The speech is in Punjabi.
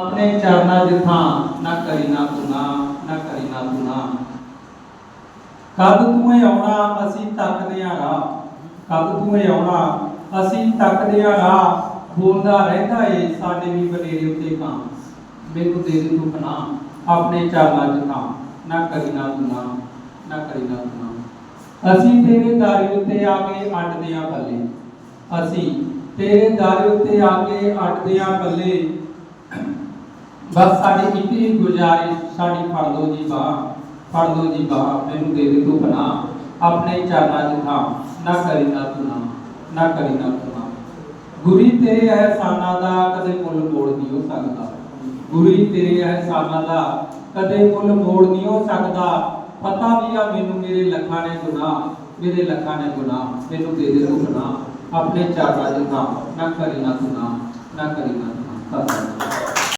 ਆਪਣੇ ਚਰਨਾਂ ਜਿਥਾਂ ਨਾ ਕਰੀ ਨਾ ਨਾ ਕਰੀ ਨਾ ਕਦ ਤੂੰ ਏ ਆਉਣਾ, ਅਸੀਂ ਤੱਕਦੇ ਆ ਰਾਹ। ਕਦ ਤੂੰ ਏ ਆਉਣਾ, ਅਸੀਂ ਤੱਕਦੇ ਆ ਰਾਹ। ਬੋਲਦਾ ਰਹਿੰਦਾ ਏ, ਸਾਡੇ ਵੀ ਬਨੇਰੇ ਉੱਤੇ ਕਾਂ ਮੈਨੂੰ ਦੇ ਦੇ ਤੂੰ ਪਨਾ ਆਪਣੇ ਚਰਨਾਂ ਜਿਥਾਂ ਨਾ ਕਰੀ ਨਾ ਨਾ ਕਰੀ ਨਾ ਗੁਨਾ ਅਸੀਂ ਤੇਰੇ ਦਾਰੇ ਉੱਤੇ ਆ ਕੇ ਅੱਡਦੇ ਆ ਬੱਲੇ। ਅਸੀਂ ਤੇਰੇ ਦਾਰੇ ਉੱਤੇ ਆ ਕੇ ਅੱਡਦੇ ਆ ਬੱਲੇ। ਬਸ ਸਾਡੀ ਇੱਕ ਹੀ ਗੁਜ਼ਾਰਿਸ਼, ਸਾਡੀ ਫੜ ਲਓ ਜੀ ਬਾਹ, ਫੜ ਲਓ ਜੀ ਬਾਹ, ਮੈਨੂੰ ਦੇ ਦੇ ਤੂੰ ਬਣਾ ਆਪਣੇ ਚਰਨਾਂ ਚ ਥਾਂ, ਨਾ ਕਰੀ ਨਾ ਤੂੰ ਨਾ ਨਾ ਕਰੀ ਨਾ ਤੂੰ ਨਾ ਗੁਰੀ ਤੇਰੇ ਅਹਿਸਾਨਾਂ ਦਾ ਕਦੇ ਮੁੱਲ ਮੋੜ ਨਹੀਂ ਹੋ ਸਕਦਾ। ਗੁਰੀ ਤੇਰੇ ਅਹਿਸਾਨਾਂ ਦਾ ਕਦੇ ਮੁੱਲ ਮੋੜ ਨਹੀਂ ਹੋ ਸਕਦਾ। ਪਤਾ ਵੀ ਆ ਮੈਨੂੰ ਮੇਰੇ ਲੱਖਾਂ ਨੇ ਗੁਨਾਹ, ਮੇਰੇ ਲੱਖਾਂ ਨੇ ਗੁਨਾਹ, ਮੈਨੂੰ ਦੇ ਦੇ ਤੂੰ ਬਣਾ ਆਪਣੇ ਚਰਨਾਂ ਚ ਥਾਂ, ਨਾ ਕਰੀ ਨਾ ਤੂੰ ਨਾ ਨਾ ਕਰੀ ਨਾ ਤੂੰ ਨਾ